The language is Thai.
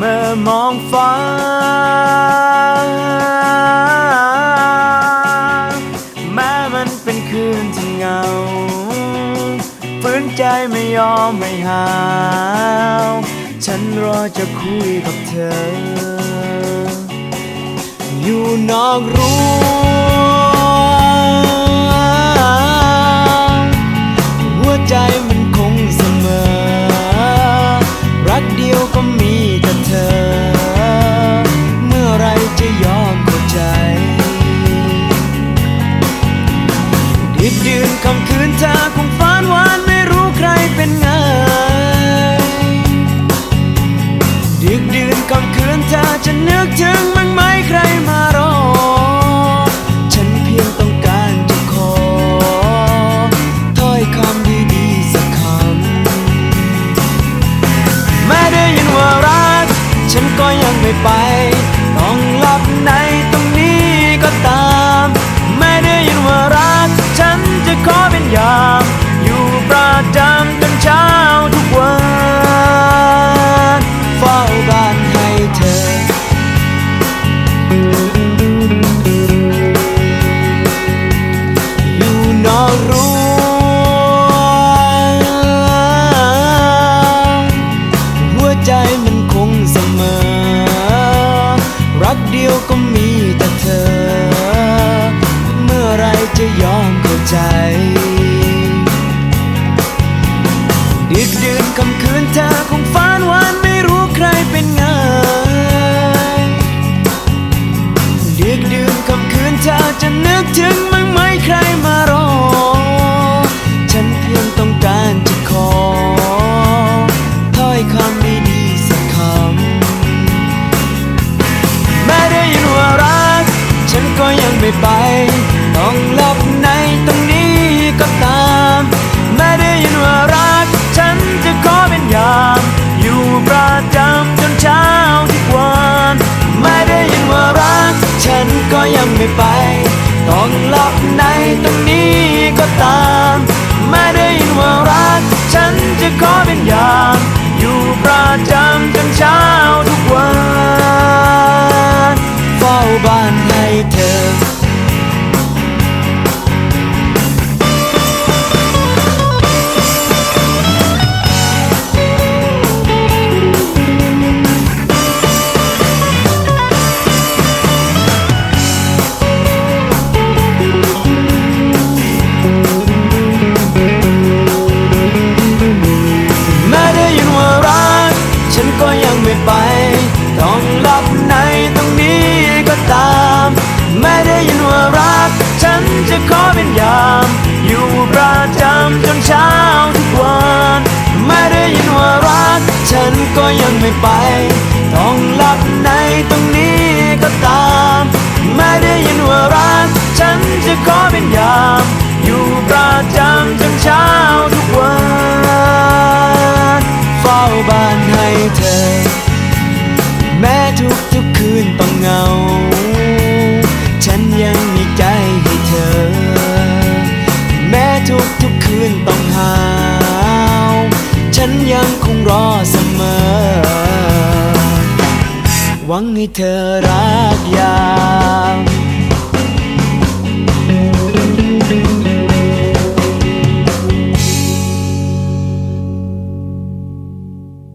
มื่อมองฟ้า แม้มันเป็นคืนที่เงาฝืนใจไม่ยอมไม่หาว ฉันรอจะคุยกับเธอ อยู่นอกรั้ คำคืนเธอคงฝันหวานไม่รู้ใครเป็นไงดึกดื่นคำคืนเธอจะนึกถึงมั้งไหมใครมารอ ฉันเพียงต้องการจะขอถ้อยคำดีๆสักคำแม้ได้ยินว่ารัก ฉันก็ยังไม่ไป เดียวก็มีแต่เธอ เมื่อไรจะยอมเข้าใจดึกดื่นคำคืนเธอคงฝันวานไม่รู้ใครเป็นไงดึกดื่นคำคืนเธอจะนึกถึงมั้งไหมใครมา ไม่ไป ต้องหลับในตรงนี้ก็ตามแม้ได้ยินว่ารัก ฉันจะขอเป็นยาม อยู่ประจำจนเช้าทุกวันแม้ได้ยินว่ารัก ฉันก็ยังไม่ไป ต้องหลับในตรงนี้ก็ตามแม้ได้ยินว่ารัก ฉันจะขอเป็นยาม อยู่ประจำจนเช้าทุกวัน เฝ้าบ้านให้เธอ ขอเป็นยาม อยู่ประจำจนเช้าทุกวันแม้ได้ยินว่ารัก ฉันก็ยังไม่ไป ต้องหลับในตรงนี้ก็ตามแม้ได้ยินว่ารัก ฉันจะขอเป็นยาม อยู่ประจำจนเช้าทุกวันเฝ้าบ้านให้เธอ แม้ทุกทุกคืนต้องเงา ให้เธอรักยาว